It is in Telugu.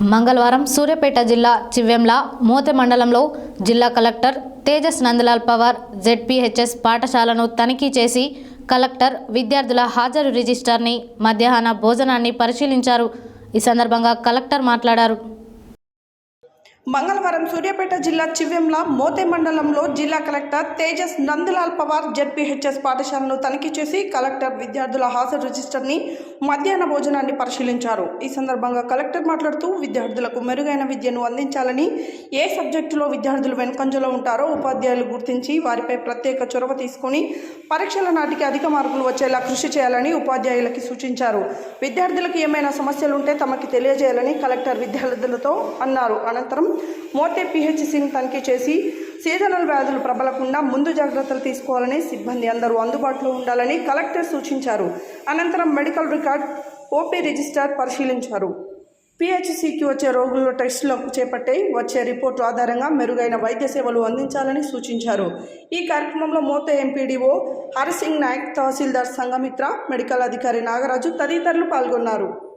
మంగళవారం సూర్యాపేట జిల్లా చివ్వెంల మోతె మండలంలో జిల్లా కలెక్టర్ తేజస్ నందలాల్ పవార్ జెడ్పీహెచ్ఎస్ పాఠశాలను తనిఖీ చేసి కలెక్టర్ విద్యార్థుల హాజరు రిజిస్టర్ని మధ్యాహ్న భోజనాన్ని పరిశీలించారు. ఈ సందర్భంగా కలెక్టర్ మాట్లాడారు. మంగళవారం సూర్యాపేట జిల్లా చివ్వెంల మోతే మండలంలో జిల్లా కలెక్టర్ తేజస్ నందలాల్ పవార్ జెడ్పీహెచ్ఎస్ పాఠశాలను తనిఖీ చేసి కలెక్టర్ విద్యార్థుల హాజరు రిజిస్టర్ని మధ్యాహ్న భోజనాన్ని పరిశీలించారు. ఈ సందర్భంగా కలెక్టర్ మాట్లాడుతూ విద్యార్థులకు మెరుగైన విద్యను అందించాలని ఏ సబ్జెక్టులో విద్యార్థులు వెనుకంజలో ఉంటారో ఉపాధ్యాయులు గుర్తించి వారిపై ప్రత్యేక చొరవ తీసుకొని పరీక్షల నాటికి అధిక మార్కులు వచ్చేలా కృషి చేయాలని ఉపాధ్యాయులకి సూచించారు. విద్యార్థులకు ఏమైనా సమస్యలుంటే తమకి తెలియజేయాలని కలెక్టర్ విద్యార్థులతో అన్నారు. అనంతరం మోటే పిహెచ్సిని తనిఖీ చేసి సీజనల్ వ్యాధులు ప్రబలకుండా ముందు జాగ్రత్తలు తీసుకోవాలని సిబ్బంది అందరూ అందుబాటులో ఉండాలని కలెక్టర్ సూచించారు. అనంతరం మెడికల్ రికార్డ్ ఓపీ రిజిస్టర్ పరిశీలించారు. పిహెచ్సికి వచ్చే రోగుల్లో టెస్టులకు చేపట్టే వచ్చే రిపోర్టు ఆధారంగా మెరుగైన వైద్య సేవలు అందించాలని సూచించారు. ఈ కార్యక్రమంలో మోత ఎంపీడీఓ హరిసింగ్ నాయక్ తహసీల్దార్ సంఘమిత్ర మెడికల్ అధికారి నాగరాజు తదితరులు పాల్గొన్నారు.